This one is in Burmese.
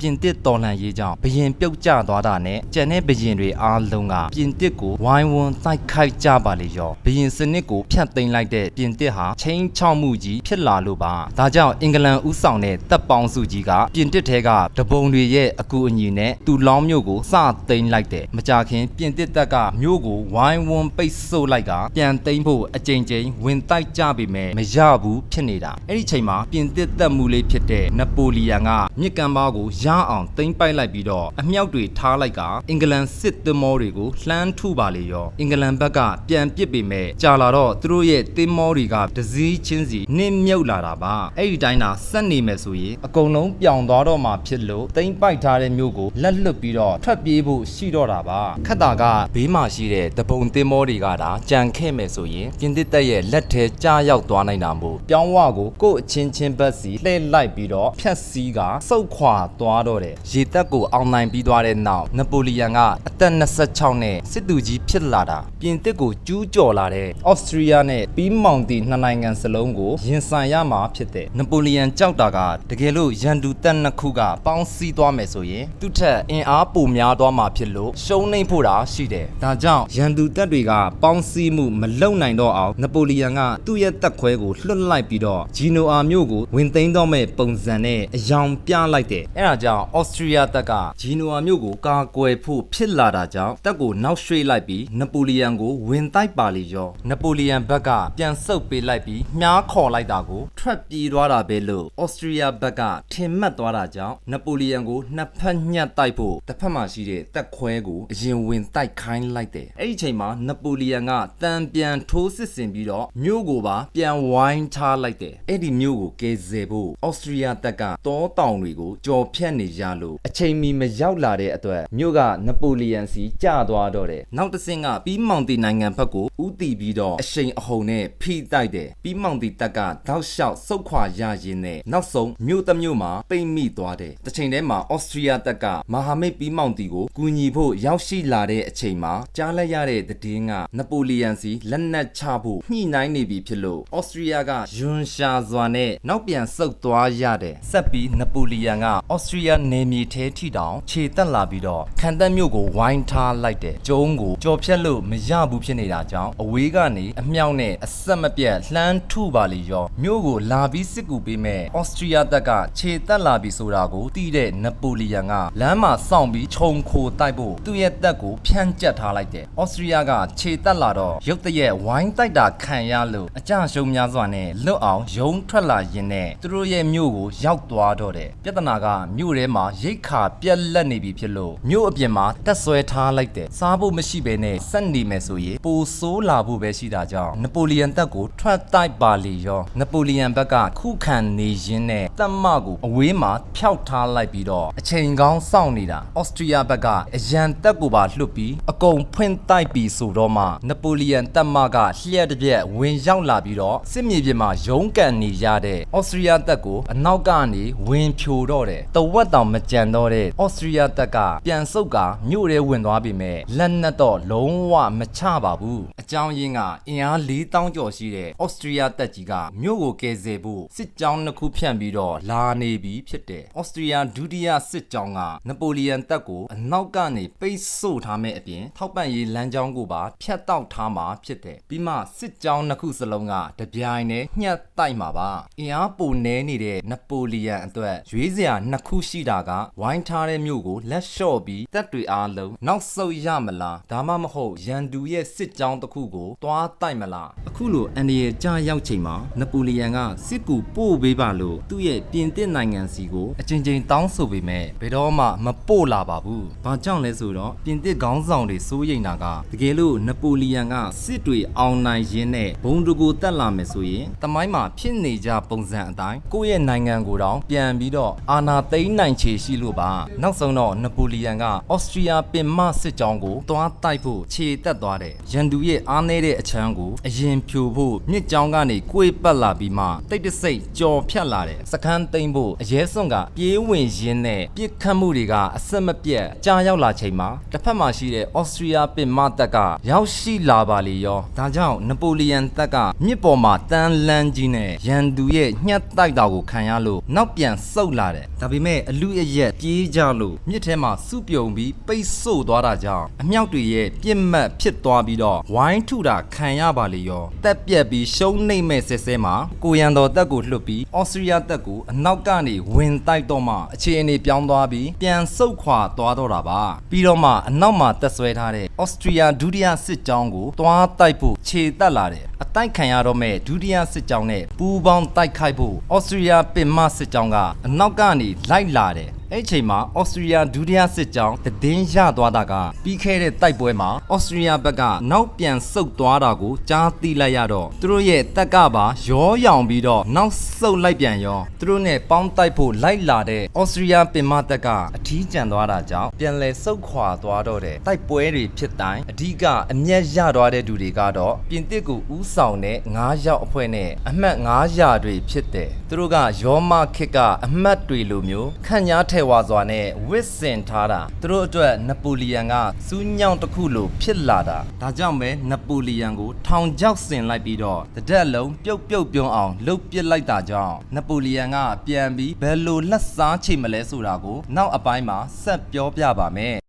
ပြင်သစ်တော်လှန်ရေးကြောင့်ဘရင်ပြုတ်ကျသွားတာနဲ့ကြံတဲ့ဘရင်တွေအားလုံးကပြင်သစ်ကိုဝိုင်းဝန်းတိုက်ခိုက်ကြပါလေရောဘရင်စနစ်ကိုဖျက်သိမ်းလိုက်တဲ့ပြင်သစ်ဟာချင်းချောက်မှုကြီးဖြစ်လာလို့ပါဒါကြောင့်အင်္ဂလန်ဥဆောင်တဲ့တပ်ပေါင်းစုကြီးကပြင်သစ်ထဲကတပုံတွေရဲ့အကူအညီနဲ့တူလောင်းမြို့ကိုစသိမ်းလိုက်တယ်မကြခင်ပြင်သစ်တပ်ကမြို့ကိုဝိုင်းဝန်းပိတ်ဆို့လိုက်ကပြန်သိမ်းဖို့အကြိမ်ကြိမ်ဝင်တိုက်ကြပေမဲ့မရဘူးဖြစ်နေတာအဲ့ဒီချိန်မှာပြင်သစ်တပ်မှုလေးဖြစ်တဲ့နပိုလီယန်ကမြစ်ကမ်းပါးကိုရအောင်သိမ်းပိုက်လိုက်ပြီးတော့အမြောက်တွေထားလိုက်ကအင်္ဂလန်စစ်သင်္ဘောတွေကိုလှမ်းထုပါလေရောအင်္ဂလန်ဘက်ကပြန်ပစ်ပေမဲ့ကြာလာတော့သူတို့ရဲ့သင်္ဘောတွေကဒစည်းချင်းစီနစ်မြုပ်လာတာပါအဲ့ဒီတိုင်းသာဆက်နေမယ်ဆိုရင်အကုန်လုံးပြောင်သွားတော့မှဖြစ်လို့သိမ်းပိုက်ထားတဲ့မြို့ကိုလက်လွတ်ပြီးတော့ထွက်ပြေးဖို့ရှိတော့တာပါခက်တာကဘေးမှာရှိတဲ့တပုံသင်္ဘောတွေကဒါကြံခဲ့မယ်ဆိုရင်ပြင်သစ်တပ်ရဲ့လက်ထဲကြားရောက်သွားနိုင်တာမို့ပြောင်းဝကိုကိုယ့်အချင်းချင်းဘက်စီလှည့်လိုက်ပြီးတော့ဖြတ်စည်းကစုတ်ခွာသွားတော့တယ်ရေတပ်ကိုအောင်နိုင်ပြီးသွားတဲ့နောက်နပိုလီယန်ကအသက်26နဲ့စစ်သူကြီးဖြစ်လာတာပြင်သစ်ကိုကျူးကျော်လာတဲ့ဩစတြီးယားနဲ့ပြီးမောင်တီနှစ်နိုင်ငံစလုံးကိုရင်ဆိုင်ရမှာဖြစ်တဲ့နပိုလီယန်ကြောက်တာကတကယ်လို့ရန်သူတပ်နှစ်ခုကပေါင်းစည်းသွားမယ်ဆိုရင်သူ့ထက်အင်အားပိုများသွားမှာဖြစ်လို့ရှုံးနိမ့်ဖို့တာရှိတယ်ဒါကြောင့်ရန်သူတပ်တွေကပေါင်းစည်းမှုမလုံနိုင်တော့အောင်နပိုလီယန်ကသူ့ရဲ့တပ်ခွဲကိုလွှတ်လိုက်ပြီးတော့ဂျီနိုအာမြို့ကိုဝင်သိမ်းတော့မဲ့ပုံစံနဲ့အယောင်ပြလိုက်တယ်အဲဒါကြောင့်ဩစတြီးယားတပ်ကဂျီနိုအာမြို့ကိုကာကွယ်ဖို့ဖြစ်လာတာကြောင့်တပ်ကိုနောက်ရွှေ့လိုက်ပြီးနပိုလီယန်ကိုဝင်တိုက်ပါလေရောနပိုလီယန်ဘက်ကပြန်ဆုတ်ပေးလိုက်ပြီးမြားခေါ်လိုက်တာကိုထွက်ပြေးသွားတာပဲလို့ဩစတြီးယားဘက်ကထင်မှတ်သွားတာကြောင့်နပိုလီယန်ကိုနှစ်ဖက်ညှပ်တိုက်ဖို့တစ်ဖက်မှာရှိတဲ့တပ်ခွဲကိုအရင်ဝင်တိုက်ခိုင်းလိုက်တယ်အဲ့ဒီချိန်မှာနပိုလီယန်ကတန်ပြန်ထိုးစစ်ဆင်ပြီးတော့မြို့ကိုပါပြန်ဝိုင်းထားလိုက်တယ်အဲ့ဒီမြို့ကိုကယ်ဆယ်ဖို့ဩစတြီးယားတပ်ကတောတောင်တွေကိုကြော်ဖြတ်နေကြလို့အချိန်မီမရောက်လာတဲ့အတွက်မြို့ကနပိုလီယန်စီကျသွားတော့တယ်နောက်တစ်ဆင့်ကပြီးမောင်တီနိုင်ငံဘက်ကိုဥတီပြီးတော့အရှိန်အဟုန်နဲ့ဖိတိုက်တယ်ပြီးမောင်တီတပ်ကတောက်လျှောက်စုတ်ခွာရရင်းနဲ့နောက်ဆုံးမြို့တစ်မြို့မှာပိတ်မိသွားတယ်တစ်ချိန်တည်းမှာဩစတြီးယားတပ်ကမဟာမိတ်ပြီးမောင်တီကိုကူညီဖို့ရောက်ရှိလာတဲ့အချိန်မှာကြားလိုက်ရတဲ့သတင်းကနပိုလီယန်စီလက်နက်ချဖို့ညှိနှိုင်းနေပြီဖြစ်လို့ဩစတြီးယားကယွန်ရှာစွာနဲ့နောက်ပြန်ဆုတ်သွားရတယ်ဆက်ပြီးနပိုလီယန်ကဩစတြီးယားနယ်မြေထဲထိတောင်ခြေတက်လာပြီးတော့ခံတပ်မြို့ကိုဝိုင်းထားလိုက်တယ်ကျုံးကိုကြော်ဖြတ်လို့မရဘူးဖြစ်နေတာကြောင့်အဝေးကနေအမြောက်နဲ့အဆက်မပြတ်လှမ်းထုပါလေရောမြို့ကိုလာပြီးစစ်ကူပေးမဲ့ဩစတြီးယားတပ်ကခြေတက်လာပြီဆိုတာကိုသိတဲ့နပိုလီယန်ကလမ်းမှာစောင့်ပြီးခြုံခိုတိုက်ဖို့သူ့ရဲ့တပ်ကိုဖြန့်ကျက်ထားလိုက်တယ်ဩစတြီးယားကခြေတက်လာတော့ရုတ်တရက်ဝိုင်းတိုက်တာခံရလို့အကြရှုံးများစွာနဲ့လွတ်အောင်ယုံထွက်လာရင်းနဲ့သူတို့ရဲ့မြို့ကိုရောက်သွားတော့တယ်ပြဿနာကမြို့ထဲမှာရိတ်ခါပြက်လက်နေပြီဖြစ်လို့မြို့အပြင်မှာတက်ဆွဲထားလိုက်တယ်စားဖို့မရှိဘဲနဲ့ဆက်နေမယ်ဆိုရင်ပိုဆိုးလာဖို့ပဲရှိတာကြောင့်နပိုလီယန်တပ်ကိုထွက်တိုက်ပါလေရောနပိုလီယန်ဘက်ကခုခံနေရင်းနဲ့တပ်မကိုအဝေးမှာဖျောက်ထားလိုက်ပြီးတော့အချိန်ကောင်းစောင့်နေတာဩစတြီးယားဘက်ကအရန်တပ်ကိုပါလွတ်ပြီးအကုန်ဖွင့်တိုက်ပြီးဆိုတော့မှနပိုလီယန်တပ်မကလျှက်တစ်ပြက်ဝင်ရောက်လာပြီးတော့စစ်မြေပြင်မှာရုန်းကန်နေရတဲ့ဩစတြီးယားတပ်ကိုအနောက်ကနေဝင်ဖြိုတော့တယ်တဝက်တောင်မကြံတော့တဲ့ဩစတြီးယားတပ်ကပြန်ဆုတ်ကမြို့ထဲဝင်သွားပြီမဲ့လက်နက်တော့လုံးဝမချပါဘူးအ ကြောင်းရင်းကအင်အား4000ကျော်ရှိတဲ့ဩစတြီးယားတပ်ကြီးကမြို့ကိုကယ်ဆယ်ဖို့စစ်ကြောင်းနှစ်ခုဖြန့်ပြီးတော့လာနေပြီဖြစ်တယ်ဩစတြီးယားဒုတိယစစ်ကြောင်းကနပိုလီယန်တပ်ကိုအနောက်ကနေပိတ်ဆို့ထားမဲ့အပြင်ထောက်ပံ့ရေးလမ်းကြောင်းကိုပါဖြတ်တောက်ထားမှာဖြစ်တယ်ပြီးမှစစ်ကြောင်းနှစ်ခုစလုံးကတပြိုင်တည်းညှက်တိုက်မှာပါအင်အားပိုနေနေတဲ့နပိုလီယန်အတွက်ရွေးစရာနှစ်ခုရှိတာကဝိုင်းထားတဲ့မြို့ကိုလက်လျှော့ပြီးတပ်တွေအားလုံးနောက်ဆုတ်ရမလားဒါမှမဟုတ်ရန်သူရဲ့စစ်ကြောင်းတစ်ခုကိုတွားတိုက်မလားအခုလိုအန်ဒီရဲ့ကြာရောက်ချိန်မှာနပိုလီယန်ကစစ်ကူပို့ပေးပါလို့သူ့ရဲ့ပြင်သစ်နိုင်ငံစီကိုအချိန်ချင်းတောင်းဆိုပေမဲ့ဘယ်တော့မှမပို့လာပါဘူး။ဘာကြောင့်လဲဆိုတော့ပြင်သစ်ခေါင်းဆောင်တွေစိုးရိမ်တာကတကယ်လို့နပိုလီယန်ကစစ်တွေအောင်နိုင်ရင်းနဲ့ဘုံတကူတက်လာမယ်ဆိုရင်တမိုင်းမှာဖြစ်နေကြပုံစံအတိုင်းကိုယ့်ရဲ့နိုင်ငံကိုတောင်ပြန်ပြီးတော့အာဏာသိမ်းနိုင်ချေရှိလို့ပါ။နောက်ဆုံးတော့နပိုလီယန်ကဩစတြီးယားပင်မစစ်ကြောင်းကိုတွားတိုက်ဖို့ခြေတက်သွားတယ်။ရန်သူရဲ့အားနည်းတဲ့အချမ်းကိုအရင်ဖြိုဖို့မြစ်ကြောင်းကနေကိုယ်ပတ်လာပြီးမှတိတ်တဆိတ်ကြော်ဖြတ်လာတယ်စကန်းသိမ့်ဖို့အရဲစွန့်ကပြေးဝင်ရင်းနဲ့ပြစ်ခတ်မှုတွေကအဆက်မပြတ်ကြားရောက်လာချိန်မှာတစ်ဖက်မှာရှိတဲ့ဩစတြီးယားပင်မတပ်ကရောက်ရှိလာပါလေရောဒါကြောင့်နပိုလီယန်တပ်ကမြစ်ပေါ်မှာတန်းလန်းကြီးနဲ့ရန်သူရဲ့ညှက်တိုက်တာကိုခံရလို့နောက်ပြန်ဆုတ်လာတယ်ဒါပေမဲ့အလူအယက်ပြေးကြလို့မြစ်ထဲမှာစုပြုံပြီးပိတ်ဆို့သွားတာကြောင့်အမြောက်တွေရဲ့ပြစ်မှတ်ဖြစ်သွားပြီးတော့ဝိုင်းထုတာခံရပါလေရောတက်ပြက်ပြီးရှုံးနှိမ့်မဲ့ဆဲဆဲမှာကိုရန်တော်တက်ကိုလွတ်ပြီးဩစတြီးယားတက်ကိုအနောက်ကနေဝင်တိုက်တော့မှအခြေအနေပြောင်းသွားပြီးပြန်ဆုတ်ခွာသွားတော့တာပါပြီးတော့မှအနောက်မှာတက်ဆွဲထားတဲ့ဩစတြီးယားဒုတိယစစ်ကြောင်းကိုတွားတိုက်ဖို့ခြေတက်လာတယ်အတိုက်ခံရတော့မဲ့ဒုတိယစစ်ကြောင်းနဲ့ပူးပေါင်းတိုက်ခိုက်ဖို့ဩစတြီးယားပင်မစစ်ကြောင်းကအနောက်ကနေလိုက်လာတယ် အဲ့ဒီချိန်မှာဩစတြီးယားဒုတိယစစ်ကြောင်းတည်င်းရသွားတာကပြီးခဲ့တဲ့တိုက်ပွဲမှာဩစတြီးယားဘက်ကနောက်ပြန်ဆုတ်သွားတာကိုကြားသိလိုက်ရတော့သူတို့ရဲ့တက်ကပါရောရောင်ပြီးတော့နောက်ဆုတ်လိုက်ပြန်ရောသူတို့နဲ့ပေါင်းတိုက်ဖို့လိုက်လာတဲ့ဩစတြီးယားပင်မတက်ကအထီးကျန်သွားတာကြောင့်ပြန်လဲဆုတ်ခွာသွားတော့တဲ့တိုက်ပွဲတွေဖြစ်တိုင်းအဓိကအမျက်ရသွားတဲ့သူတွေကတော့ပြင်တစ်ကိုဥဆောင်တဲ့9ရောက်အဖွဲ့နဲ့အမှတ်900တွေဖြစ်တယ်သူတို့ကရောမခစ်ကအမှတ်တွေလိုမျိုးခန့်ညားထဲဝါစွာနဲ့ဝစ်စင်ထားတာသူတို့အတွက်နပိုလီယန်ကစူးညောင်းတစ်ခုလိုဖြစ်လာတာဒါကြောင့်ပဲနပိုလီယန်ကိုထောင်ချောက်ဆင်လိုက်ပြီးတော့တစ်သက်လုံးပြုတ်ပြုတ်ပြုံးအောင်လှုပ်ပစ်လိုက်တာကြောင့်နပိုလီယန်ကပြန်ပြီးဘယ်လိုလက်စားချိမလဲဆိုတာကို နောက်အပိုင်းမှာဆက်ပြောပြပါမယ်